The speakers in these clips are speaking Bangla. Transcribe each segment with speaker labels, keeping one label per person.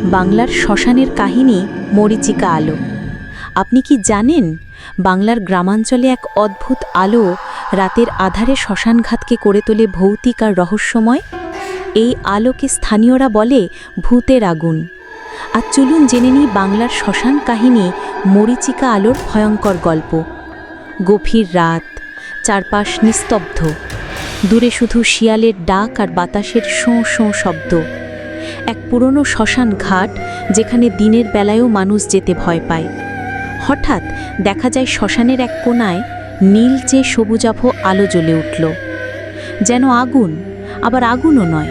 Speaker 1: বাংলার শ্মশানের কাহিনী মরিচিকা আলো। আপনি কি জানেন বাংলার গ্রামাঞ্চলে এক অদ্ভুত আলো রাতের আধারে শ্মশানঘাতকে করে তোলে ভৌতিক আর রহস্যময়? এই আলোকে স্থানীয়রা বলে ভূতের আগুন। আর চলুন জেনে নিই বাংলার শ্মশান কাহিনী মরিচিকা আলোর ভয়ঙ্কর গল্প। গভীর রাত, চারপাশ নিস্তব্ধ। দূরে শুধু শিয়ালের ডাক আর বাতাসের শোঁ শোঁ শব্দ। এক পুরনো শ্মশান ঘাট যেখানে দিনের বেলায়ও মানুষ যেতে ভয় পায়। হঠাৎ দেখা যায় শ্মশানের এক কোনায় নীলচে সবুজাভ আলো জ্বলে উঠল। যেন আগুন, আবার আগুনও নয়।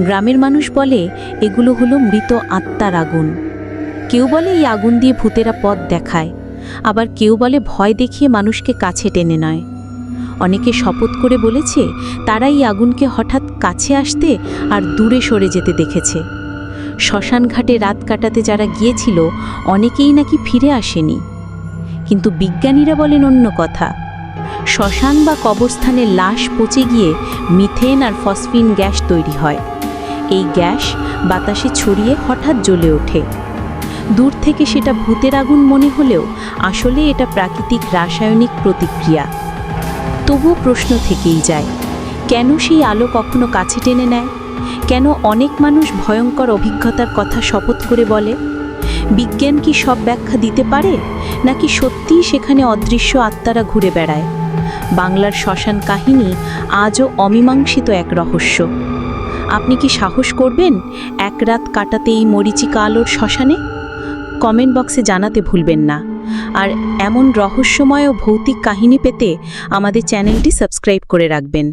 Speaker 1: গ্রামের মানুষ বলে, এগুলো হলো মৃত আত্মার আগুন। কেউ বলে, এই আগুন দিয়ে ভূতেরা পথ দেখায়। আবার কেউ বলে, ভয় দেখিয়ে মানুষকে কাছে টেনে নয়। অনেকে শপথ করে বলেছে তারা এই আগুনকে হঠাৎ কাছে আসতে আর দূরে সরে যেতে দেখেছে। শ্মশান ঘাটে রাত কাটাতে যারা গিয়েছিল, অনেকেই নাকি ফিরে আসেনি। কিন্তু বিজ্ঞানীরা বলেন অন্য কথা। শ্মশান বা কবরস্থানে লাশ পচে গিয়ে মিথেন আর ফসফিন গ্যাস তৈরি হয়। এই গ্যাস বাতাসে ছড়িয়ে হঠাৎ জ্বলে ওঠে। দূর থেকে সেটা ভূতের আগুন মনে হলেও আসলে এটা প্রাকৃতিক রাসায়নিক প্রতিক্রিয়া। তবুও প্রশ্ন থেকেই যায়, কেন সেই আলো কখনো কাছে টেনে নেয়? কেন অনেক মানুষ ভয়ঙ্কর অভিজ্ঞতার কথা শপথ করে বলে? বিজ্ঞান কি সব ব্যাখ্যা দিতে পারে? নাকি সত্যিই সেখানে অদৃশ্য আত্মারা ঘুরে বেড়ায়? বাংলার শ্মশান কাহিনী আজও অমীমাংসিত এক রহস্য। আপনি কি সাহস করবেন এক রাত কাটাতে এই মরিচিকা আলোর শ্মশানে? কমেন্ট বক্সে জানাতে ভুলবেন না। আর এমন রহস্যময় ও ভৌতিক কাহিনী পেতে আমাদের চ্যানেলটি সাবস্ক্রাইব করে রাখবেন।